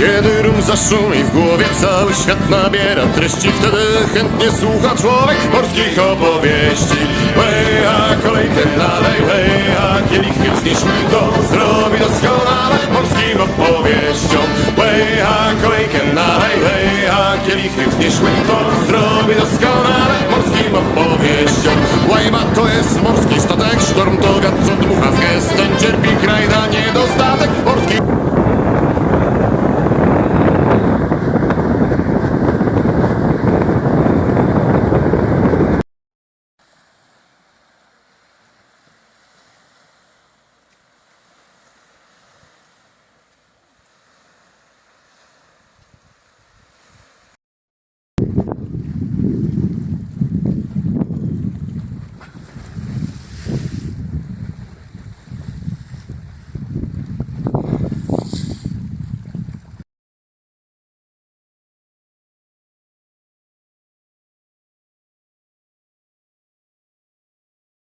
Kiedy rum zaszumi w głowie cały świat nabiera treści. Wtedy chętnie słucha człowiek morskich opowieści. Łej, a kolejkę nalej, łej, a kielichem znieś To zrobi doskonale morskim opowieściom. Łej, a kolejkę nalej, łej, a kielichem znieś To zrobi doskonale morskim opowieściom. Łajma to jest morski statek, sztorm to gad, co dmucha z gestem Cierpi kraj na niedostatek